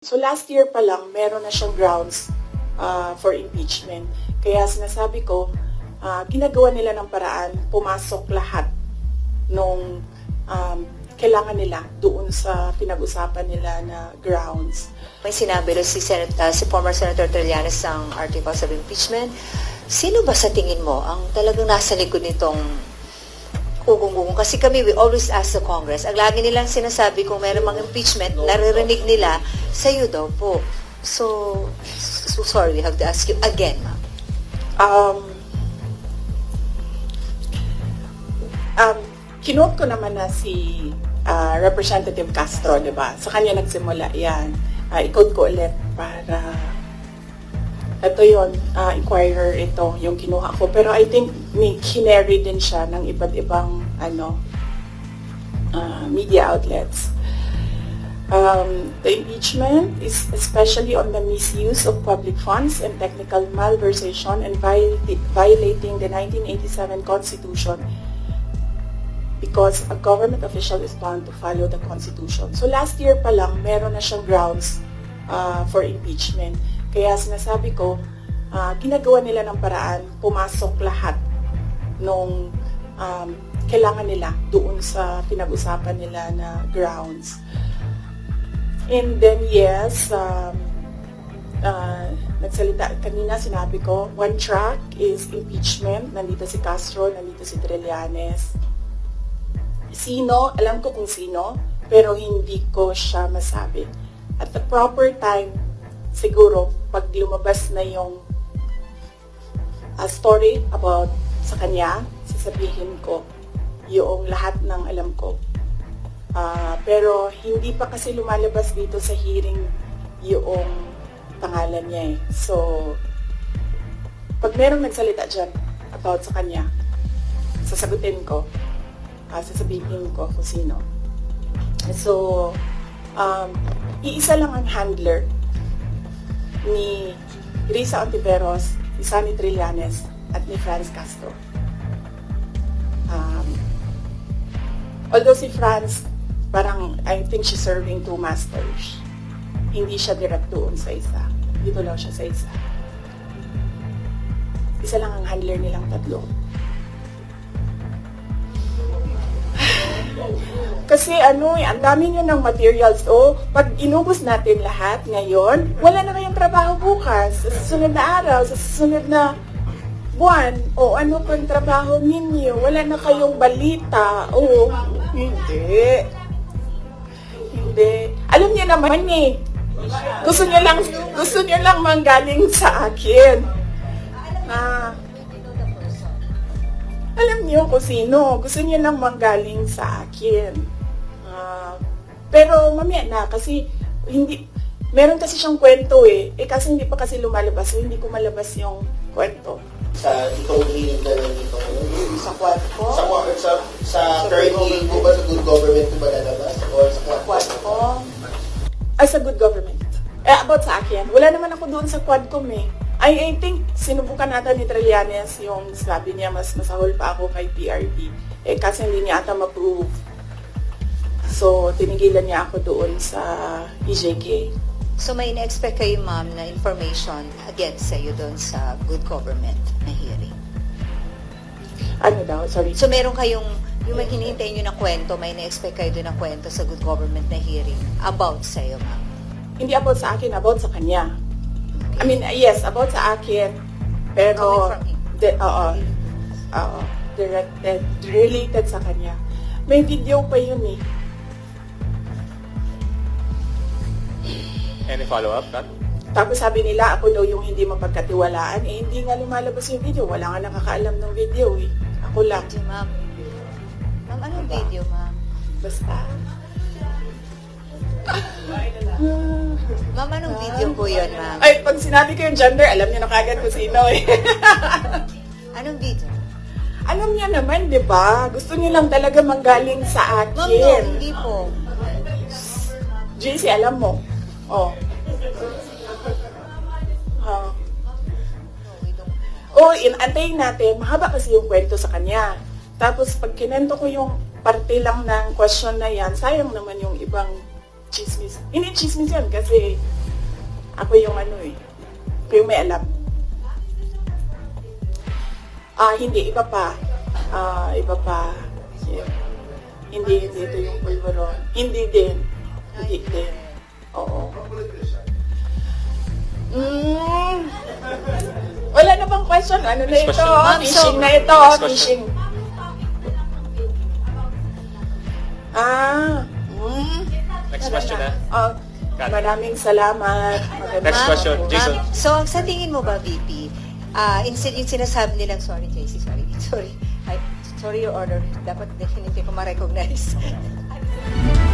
So last year pa lang, meron na siyang grounds uh, for impeachment. Kaya sinasabi ko, uh, ginagawa nila ng paraan, pumasok lahat nung um, kailangan nila doon sa pinag-usapan nila na grounds. May sinabi rin si, Senat, ah, si former Senator Trillanes ng articles of impeachment. Sino ba sa tingin mo ang talagang nasa likod nitong ugong-ugong? Kasi kami, we always ask the Congress. Ang lagi nilang sinasabi kung meron mang impeachment, naririnig nila, sa'yo daw po. So, so sorry, we have to ask you again, ma'am. Um, um, kinote ko naman na si ah, Representative Castro, di ba? Sa kanya nagsimula yan. Uh, i-quote ko ulit para ito yon uh, Inquirer ito, yung kinuha ko. Pero I think may kinary din siya ng iba't ibang ano, uh, media outlets. Um, the impeachment is especially on the misuse of public funds and technical malversation and viol- violating the 1987 Constitution because a government official is bound to follow the Constitution. So last year pa lang, meron na siyang grounds uh, for impeachment. Kaya sinasabi ko, uh, ginagawa nila ng paraan, pumasok lahat nung um, kailangan nila doon sa pinag-usapan nila na grounds. And then yes, um, uh, nagsalita, kanina sinabi ko, one track is impeachment. Nandito si Castro, nandito si Trillanes. Sino, alam ko kung sino, pero hindi ko siya masabi. At the proper time, siguro, pag lumabas na yung uh, story about sa kanya, sasabihin ko yung lahat ng alam ko. Ah, pero hindi pa kasi lumalabas dito sa hearing yung pangalan niya eh. So, pag merong nagsalita dyan about sa kanya, sasagutin ko, ah, sasabihin ko kung sino. So, um, iisa lang ang handler ni Risa Ontiveros, ni Sunny Trillanes, at ni Franz Castro. Um, although si Franz, parang I think she's serving two masters. Hindi siya direct doon sa isa. Dito lang siya sa isa. Isa lang ang handler nilang tatlo. Kasi ano eh, ang dami nyo ng materials. O, pag inubos natin lahat ngayon, wala na kayong trabaho bukas. Sa susunod na araw, sa susunod na buwan, o ano pang trabaho ninyo. Wala na kayong balita. O, hindi. Hindi. Alam niyo naman eh. Gusto niyo lang, gusto niyo lang manggaling sa akin. Ah, alam niyo kung sino. Gusto niyo lang manggaling sa akin. Ah, pero mamaya na kasi hindi meron kasi siyang kwento eh. Eh kasi hindi pa kasi lumalabas, so hindi ko malabas yung kwento. sa itong hearing na nandito ngayon? Sa kwento? Sa, sa, sa, sa current hearing po ba sa good government po ba lalabas? Or sa Sa Quadcom. Ay, sa good government. Eh, about sa akin, wala naman ako doon sa Quadcom eh. I, I think, sinubukan natin ni Trillanes yung sabi niya, mas masahol pa ako kay PRD. Eh, kasi hindi niya ata ma-prove. So, tinigilan niya ako doon sa EJK. So may na-expect kayo, ma'am, na information against sa'yo doon sa good government na hearing. Ano daw? Sorry. So meron kayong, yung may hinihintay nyo na kwento, may na-expect kayo doon na kwento sa good government na hearing about sa'yo, ma'am. Hindi about sa akin, about sa kanya. I mean, yes, about sa akin. Pero, Coming from him. de, oo, oo, directed, related sa kanya. May video pa yun eh. Any follow-up, Kat? Tapos sabi nila, ako daw yung hindi mapagkatiwalaan. Eh, hindi nga lumalabas yung video. Wala nga nakakaalam ng video eh. Ako lang. Video, ma'am. Ma'am, anong video, ma'am? Basta. Ma'am, anong video po yun, ma'am? Ay, pag sinabi ko yung gender, alam niyo na kagad kung sino eh. Anong video? alam niya naman, di ba? Gusto niyo lang talaga manggaling sa akin. Ma'am, no, hindi po. JC, alam mo. Oh. Oh. Oh, inantayin natin. Mahaba kasi yung kwento sa kanya. Tapos pag kinento ko yung parte lang ng question na yan, sayang naman yung ibang chismis. Hindi chismis yun kasi ako yung ano eh. Ako yung may alam. Ah, hindi. Iba pa. Ah, iba pa. Yeah. Hindi, hindi ito yung pulveron. Hindi din. Question? Ano na Next ito? Fishing so- na ito. Question. Fishing. Ah. Mm. Next question na. Oh, Got it. maraming salamat. Magandang Next question. Jason. Ma'am, so, ang sa tingin mo ba, VP, ah instead yung sinasabi nilang, sorry, JC, sorry, sorry, I, sorry, Your Honor, dapat definitely ko ma-recognize.